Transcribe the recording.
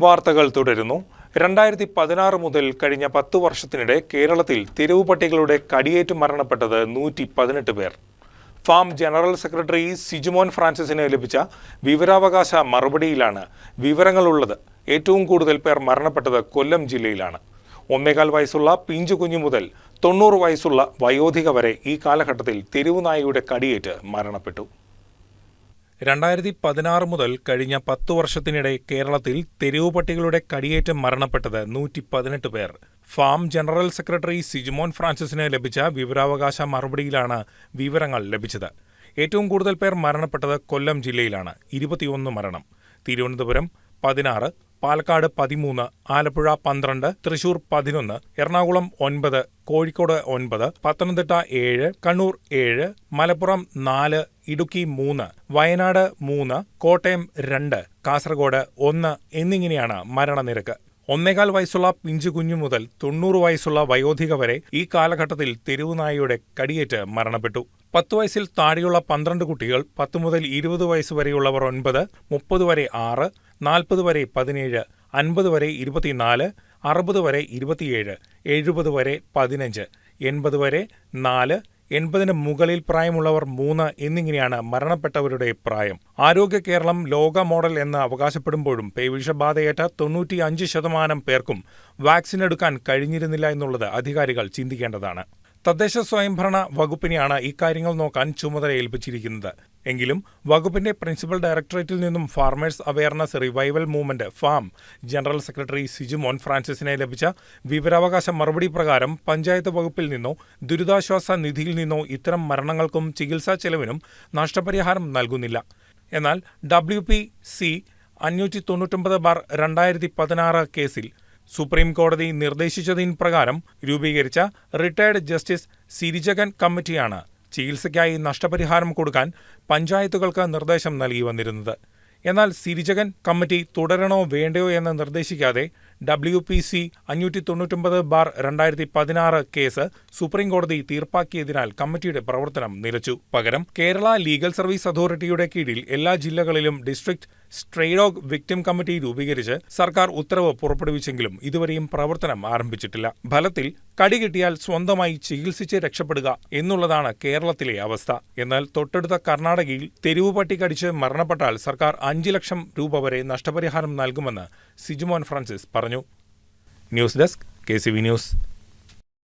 വാർത്തകൾ തുടരുന്നു. രണ്ടായിരത്തി പതിനാറ് മുതൽ കഴിഞ്ഞ പത്ത് വർഷത്തിനിടെ കേരളത്തിൽ തെരുവ് പട്ടികളുടെ കടിയേറ്റ് മരണപ്പെട്ടത് നൂറ്റി പതിനെട്ട് പേർ. ഫാം ജനറൽ സെക്രട്ടറി സിജുമോൻ ഫ്രാൻസിസിന് ലഭിച്ച വിവരാവകാശ മറുപടിയിലാണ് വിവരങ്ങളുള്ളത്. ഏറ്റവും കൂടുതൽ പേർ മരണപ്പെട്ടത് കൊല്ലം ജില്ലയിലാണ്. ഒന്നേകാൽ വയസ്സുള്ള പിഞ്ചു കുഞ്ഞു മുതൽ തൊണ്ണൂറ് വയസ്സുള്ള വയോധിക വരെ ഈ കാലഘട്ടത്തിൽ തെരുവുനായയുടെ കടിയേറ്റ് മരണപ്പെട്ടു. രണ്ടായിരത്തി പതിനാറ് മുതൽ കഴിഞ്ഞ പത്തു വർഷത്തിനിടെ കേരളത്തിൽ തെരുവ് പട്ടികളുടെ കടിയേറ്റ് മരണപ്പെട്ടത് നൂറ്റി പതിനെട്ട് പേർ. ഫാം ജനറൽ സെക്രട്ടറി സിജിമോൻ ഫ്രാൻസിസിന് ലഭിച്ച വിവരാവകാശ മറുപടിയിലാണ് വിവരങ്ങൾ ലഭിച്ചത്. ഏറ്റവും കൂടുതൽ പേർ മരണപ്പെട്ടത് കൊല്ലം ജില്ലയിലാണ്. ഇരുപത്തിയൊന്ന് മരണം. തിരുവനന്തപുരം പതിനാറ് പാലക്കാട് പതിമൂന്ന് ആലപ്പുഴ പന്ത്രണ്ട് തൃശൂർ പതിനൊന്ന് എറണാകുളം ഒൻപത് കോഴിക്കോട് ഒൻപത് പത്തനംതിട്ട ഏഴ് കണ്ണൂർ ഏഴ് മലപ്പുറം നാല് ഇടുക്കി മൂന്ന് വയനാട് മൂന്ന് കോട്ടയം രണ്ട് കാസർഗോഡ് ഒന്ന് എന്നിങ്ങനെയാണ് മരണനിരക്ക്. ഒന്നേകാൽ വയസ്സുള്ള പിഞ്ചു കുഞ്ഞു മുതൽ തൊണ്ണൂറ് വയസ്സുള്ള വയോധിക വരെ ഈ കാലഘട്ടത്തിൽ തെരുവുനായയുടെ കടിയേറ്റ് മരണപ്പെട്ടു. പത്ത് വയസ്സിൽ താഴെയുള്ള പന്ത്രണ്ട് കുട്ടികൾ പത്ത് മുതൽ ഇരുപത് വയസ്സ് വരെയുള്ളവർ ഒൻപത് മുപ്പത് വരെ ആറ് നാൽപ്പത് വരെ പതിനേഴ് അൻപത് വരെ ഇരുപത്തിനാല് അറുപത് വരെ ഇരുപത്തിയേഴ് എഴുപത് വരെ പതിനഞ്ച് എൺപത് വരെ നാല് എൺപതിന് മുകളിൽ പ്രായമുള്ളവർ മൂന്ന് എന്നിങ്ങനെയാണ് മരണപ്പെട്ടവരുടെ പ്രായം. ആരോഗ്യ കേരളം ലോക മോഡൽ എന്ന് അവകാശപ്പെടുമ്പോഴും പേവിഷബാധയേറ്റ തൊണ്ണൂറ്റിയഞ്ച് ശതമാനം പേർക്കും വാക്സിൻ എടുക്കാൻ കഴിഞ്ഞിരുന്നില്ല എന്നുള്ളത് അധികാരികൾ ചിന്തിക്കേണ്ടതാണ്. തദ്ദേശ സ്വയംഭരണ വകുപ്പിനെയാണ് ഇക്കാര്യങ്ങൾ നോക്കാൻ ചുമതല ഏൽപ്പിച്ചിരിക്കുന്നത് എങ്കിലും വകുപ്പിന്റെ പ്രിൻസിപ്പൽ ഡയറക്ടറേറ്റിൽ നിന്നും farmers awareness revival movement FARM general secretary Sijumon ഫ്രാൻസിസിനെ ലഭിച്ച വിവരാവകാശ മറുപടി പ്രകാരം പഞ്ചായത്ത് വകുപ്പിൽ നിന്നോ ദുരിതാശ്വാസ നിധിയിൽ നിന്നോ ഇത്തരം മരണങ്ങൾക്കും ചികിത്സാ ചെലവിനും നഷ്ടപരിഹാരം നൽകുന്നില്ല. എന്നാൽ ഡബ്ല്യു പി സി അഞ്ഞൂറ്റി തൊണ്ണൂറ്റൊമ്പത് ബാർ രണ്ടായിരത്തി പതിനാറ് കേസിൽ സുപ്രീം കോടതി നിർദ്ദേശിച്ചതിൻ പ്രകാരം രൂപീകരിച്ച റിട്ടയർഡ് ജസ്റ്റിസ് സിരിജഗൻ കമ്മിറ്റിയാണ് ചികിത്സയ്ക്കായി നഷ്ടപരിഹാരം കൊടുക്കാൻ പഞ്ചായത്തുകൾക്ക് നിർദ്ദേശം നൽകി വന്നിരുന്നത്. എന്നാൽ സിരിജകൻ കമ്മിറ്റി തുടരണോ വേണ്ടയോ എന്ന് നിർദ്ദേശിക്കാതെ ഡബ്ല്യു പി സി അഞ്ഞൂറ്റി തൊണ്ണൂറ്റൊമ്പത് ബാർ രണ്ടായിരത്തി പതിനാറ് കേസ് സുപ്രീംകോടതി തീർപ്പാക്കിയതിനാൽ കമ്മിറ്റിയുടെ പ്രവർത്തനം നിലച്ചു. പകരം കേരള ലീഗൽ സർവീസ് അതോറിറ്റിയുടെ കീഴിൽ എല്ലാ ജില്ലകളിലും ഡിസ്ട്രിക്ട് സ്ട്രെയ്ഡോഗ് വിക്ടിം കമ്മിറ്റി രൂപീകരിച്ച് സർക്കാർ ഉത്തരവ് പുറപ്പെടുവിച്ചെങ്കിലും ഇതുവരെയും പ്രവർത്തനം ആരംഭിച്ചിട്ടില്ല. ഫലത്തിൽ കടി കിട്ടിയാൽ സ്വന്തമായി ചികിത്സിച്ച് രക്ഷപ്പെടുക എന്നുള്ളതാണ് കേരളത്തിലെ അവസ്ഥ. എന്നാൽ തൊട്ടടുത്ത കർണാടകയിൽ തെരുവ് പട്ടി കടിച്ച് മരണപ്പെട്ടാൽ സർക്കാർ അഞ്ച് ലക്ഷം രൂപ വരെ നഷ്ടപരിഹാരം നൽകുമെന്ന് സിജുമോൻ ഫ്രാൻസിസ് പറഞ്ഞു. News desk K news.